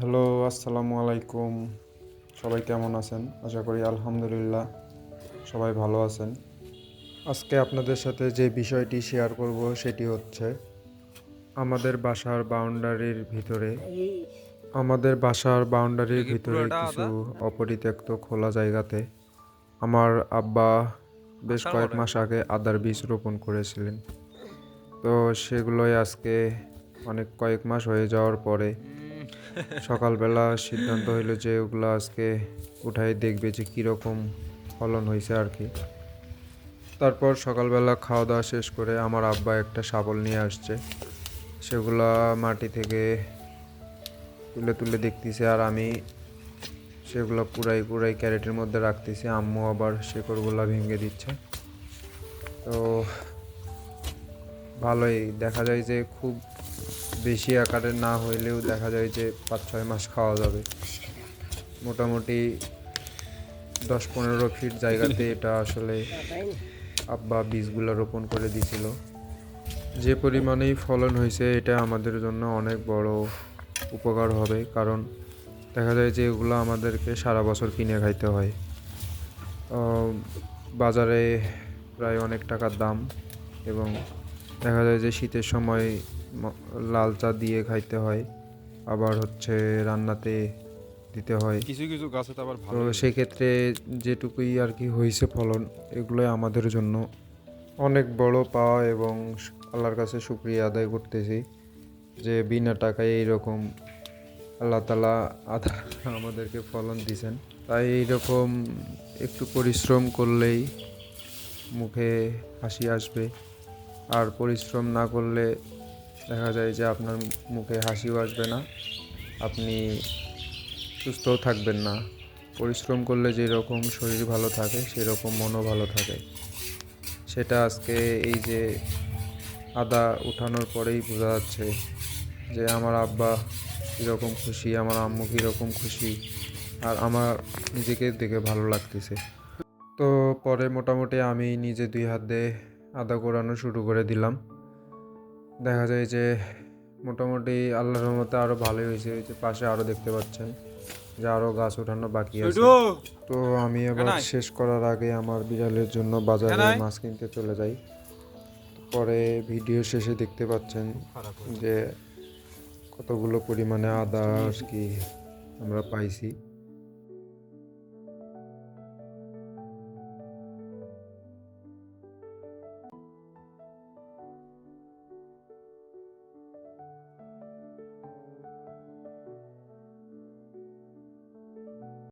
Hello আসসালামু আলাইকুম। সবাই কেমন আছেন? আশা করি আলহামদুলিল্লাহ সবাই ভালো আছেন। আজকে আপনাদের সাথে যে বিষয়টি শেয়ার করব সেটি হচ্ছে আমাদের বাসার বাউন্ডারির ভিতরে আমাদের বাসার বাউন্ডারির ভিতরে কিছু অপরিত্যক্ত খোলা জায়গাতে আমার আব্বা বেশ কয়েক মাস আগে আদার বীজ রোপণ করেছিলেন। তো সেগুলোই আজকে অনেক কয়েক মাস হয়ে যাওয়ার পরে সকালবেলা সিদ্ধান্ত হইল যে ওগুলো আজকে উঠাই দেখবে যে কীরকম ফলন হয়েছে আর কি। তারপর সকালবেলা খাওয়া দাওয়া শেষ করে আমার আব্বা একটা শাবল নিয়ে আসছে। সেগুলা মাটি থেকে তুলে তুলে দেখতেছে আর আমি সেগুলো পুরাই পুরাই ক্যারেটের মধ্যে রাখতেছি। আম্মু আবার শেকড়গুলা ভেঙে দিচ্ছে। তো ভালোই দেখা যায় যে খুব বেশি আকারের না হইলেও দেখা যায় যে পাঁচ ছয় মাস খাওয়া যাবে। মোটামুটি দশ পনেরো ফিট জায়গাতে এটা আসলে আব্বা বীজগুলো রোপণ করে দিছিল। যে পরিমাণেই ফলন হয়েছে এটা আমাদের জন্য অনেক বড় উপকার হবে, কারণ দেখা যায় যে এগুলো আমাদেরকে সারা বছর কিনে খাইতে হয়। বাজারে প্রায় অনেক টাকার দাম এবং দেখা যায় যে শীতের সময় লাল চা দিয়ে খাইতে হয় আবার হচ্ছে রান্নাতে দিতে হয়। কিছু কিছু গাছে তো আবার তো ভালো সেক্ষেত্রে যেটুকুই আর কি হয়েছে ফলন এগুলোই আমাদের জন্য অনেক বড় পাওয়া এবং আল্লাহর কাছে শুক্রিয়া আদায় করতেছি যে বিনা টাকায় এইরকম আল্লাহ তালা আদা আমাদেরকে ফলন দিছেন। তাই এইরকম একটু পরিশ্রম করলেই মুখে হাসি আসবে আর পরিশ্রম না করলে দেখা যায় যে আপনার মুখে হাসিও আসবে না। আপনি সুস্থও থাকবেন না। পরিশ্রম করলে যেরকম শরীর ভালো থাকে, সেরকম মনও ভালো থাকে। সেটা আজকে এই যে আদা উঠানোর পরেই বোঝা যাচ্ছে যে আমার আব্বা কীরকম খুশি, আমার আম্মু কীরকম খুশি আর আমার নিজেকে দেখে ভালো লাগতেছে। তো পরে মোটামুটি আমি নিজে দুই হাত আদা কোরানো শুরু করে দিলাম। দেখা যায় যে মোটামুটি আল্লাহর রহমতে আরও ভালোই হয়েছে ওই যে পাশে আরও দেখতে পাচ্ছেন যে আরও গাছ ওঠানো বাকি আছে। তো আমি আবার শেষ করার আগে আমার বিড়ালের জন্য বাজারে মাছ কিনতে চলে যাই। পরে ভিডিও শেষে দেখতে পাচ্ছেন যে কতগুলো পরিমাণে আদা আর কি আমরা পাইছি।